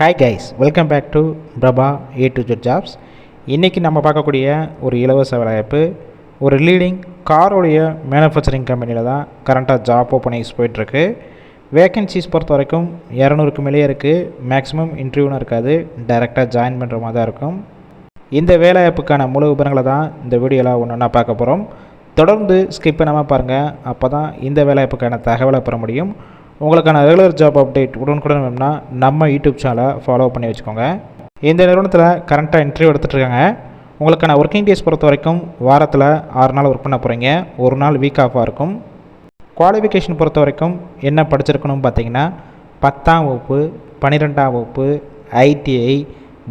Hi guys welcome back to Prabha A to Z jobs இன்றைக்கி நம்ம பார்க்கக்கூடிய ஒரு இலவச வேலைவாய்ப்பு ஒரு லீடிங் காரோடைய மேனுஃபேக்சரிங் கம்பெனியில் தான் கரண்ட்டாக ஜாப் ஓப்பனிங்ஸ் போயிட்டுருக்கு. வேகன்சிஸ் பொறுத்த வரைக்கும் இரநூறுக்கு மேலேயே இருக்குது மேக்ஸிமம் இன்டர்வியூன்னு இருக்காது. டைரெக்டாக ஜாயின் பண்ணுற மாதிரி தான் இருக்கும். இந்த வேலைவாய்ப்புக்கான முழு விவரங்களை தான் இந்த வீடியோவில் ஒன்று ஒன்றா பார்க்க போகிறோம் தொடர்ந்து ஸ்கிப் பண்ணாமல் பாருங்கள் அப்போ தான் இந்த வேலைவாய்ப்புக்கான தகவலை பெற முடியும். உங்களுக்கான ரெகுலர் ஜாப் அப்டேட் உடனுக்குடன் வேணும்னா நம்ம யூடியூப் சேனலை ஃபாலோ பண்ணி வச்சுக்கோங்க. இந்த நிறுவனத்தில் கரண்ட்டாக இன்டர்வியூ எடுத்துகிட்ருக்காங்க உங்களுக்கான ஒர்க்கிங் டேஸ் பொறுத்த வரைக்கும் வாரத்தில் ஆறு நாள் ஒர்க் பண்ண போகிறீங்க ஒரு நாள் வீக் ஆஃபாக இருக்கும். குவாலிஃபிகேஷன் பொறுத்த வரைக்கும் என்ன படிச்சிருக்கணும் பார்த்தீங்கன்னா பத்தாம் வகுப்பு பன்னிரெண்டாம் வகுப்பு ITI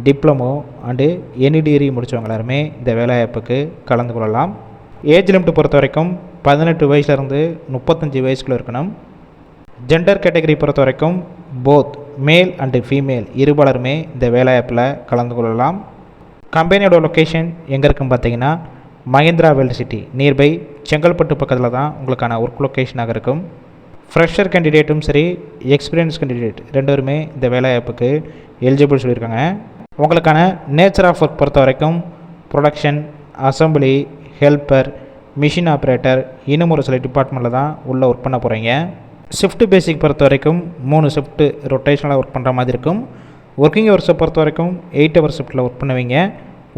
diploma and any degree முடித்தவங்க எல்லாருமே இந்த வேலைவாய்ப்புக்கு கலந்து கொள்ளலாம். ஏஜ் லிமிட் பொறுத்த வரைக்கும் பதினெட்டு வயசுலேருந்து முப்பத்தஞ்சு வயசுக்குள்ளே இருக்கணும். ஜெண்டர் கேட்டகரி பொறுத்த வரைக்கும் போத் மேல் அண்டு ஃபீமேல் இருபலருமே இந்த வேலைவாய்ப்பில் கலந்து கொள்ளலாம். கம்பெனியோட லொக்கேஷன் எங்கே இருக்குன்னு பார்த்தீங்கன்னா Mahindra world city nearby Chengalpattu பக்கத்தில் தான் உங்களுக்கான ஒர்க் லொக்கேஷனாக இருக்கும். ஃப்ரெஷர் கேண்டிடேட்டும் சரி எக்ஸ்பீரியன்ஸ் கேண்டிடேட் ரெண்டுமே இந்த வேலைவாய்ப்புக்கு எலிஜிபிள் சொல்லியிருக்காங்க. உங்களுக்கான நேச்சர் ஆஃப் ஒர்க் பொறுத்த வரைக்கும் production assembly helper machine operator இன்னும் ஒரு சில டிபார்ட்மெண்ட்டில் தான் உள்ளே ஒர்க் பண்ண போகிறீங்க ஷிஃப்ட் பேசிக் பொறுத்த வரைக்கும் மூணு ஷிஃப்ட்டு ரொட்டேஷனலாக ஒர்க் பண்ணுற மாதிரி இருக்கும். ஒர்க்கிங் ஹவர்ஸை பொறுத்த வரைக்கும் எயிட் ஹவர் ஷிஃப்ட்டில் ஒர்க் பண்ணுவீங்க.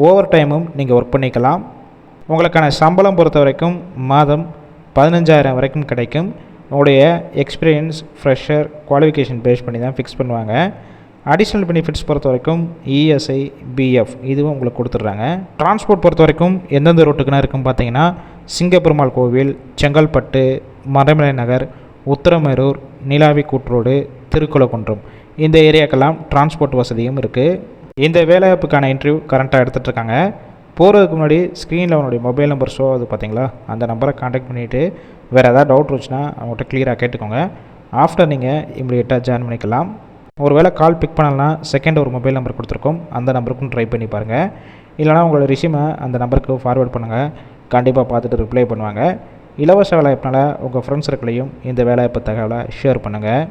ஓவர் டைமும் நீங்கள் ஒர்க் பண்ணிக்கலாம். உங்களுக்கான சம்பளம் பொறுத்த வரைக்கும் மாதம் பதினஞ்சாயிரம் வரைக்கும் கிடைக்கும். உங்களுடைய எக்ஸ்பீரியன்ஸ் ஃப்ரெஷர் குவாலிஃபிகேஷன் பேஸ் பண்ணி தான் ஃபிக்ஸ் பண்ணுவாங்க. அடிஷ்னல் பெனிஃபிட்ஸ் பொறுத்த வரைக்கும் இஎஸ்ஐ பிஎஃப் இதுவும் உங்களுக்கு கொடுத்துட்றாங்க. டிரான்ஸ்போர்ட் பொறுத்த வரைக்கும் எந்தெந்த ரூட்டுக்குனா இருக்கும் பார்த்தீங்கன்னா சிங்கப்பெருமாள் கோவில் செங்கல்பட்டு மரமலை நகர் உத்தரமேரூர் நீலாவி கூற்றோடு திருக்குளக்குன்றம். இந்த ஏரியாக்கெல்லாம் டிரான்ஸ்போர்ட் வசதியும் இருக்குது இந்த வேலைவாய்ப்புக்கான இன்டர்வியூ கரண்ட்டாக எடுத்துகிட்ருக்காங்க போகிறதுக்கு முன்னாடி ஸ்க்ரீனில் அவனுடைய மொபைல் நம்பர் ஷோ ஆகுது பார்த்தீங்களா அந்த நம்பரை காண்டாக்ட் பண்ணிவிட்டு வேறு ஏதாவது டவுட் இருந்துச்சுன்னா அவங்கள்ட்ட கிளியராக கேட்டுக்கோங்க. ஆஃப்டர் நீங்கள் இம்மிடியேட்டாக ஜாயின் பண்ணிக்கலாம். ஒரு வேளை கால் பிக் பண்ணலன்னா செகண்ட் ஒரு மொபைல் நம்பர் கொடுத்துருக்கோம். அந்த நம்பருக்கும் ட்ரை பண்ணி பாருங்கள் இல்லைனா உங்களோட ரிசியூமை அந்த நம்பருக்கு ஃபார்வேர்ட் பண்ணுங்கள் கண்டிப்பாக பார்த்துட்டு ரிப்ளை பண்ணுவாங்க. இலவச வேலைவாய்ப்பினால் உங்கள் ஃப்ரெண்ட்ஸ் சர்க்கிளையும் இந்த வேலைவாய்ப்பு தகவலை ஷேர் பண்ணுங்கள்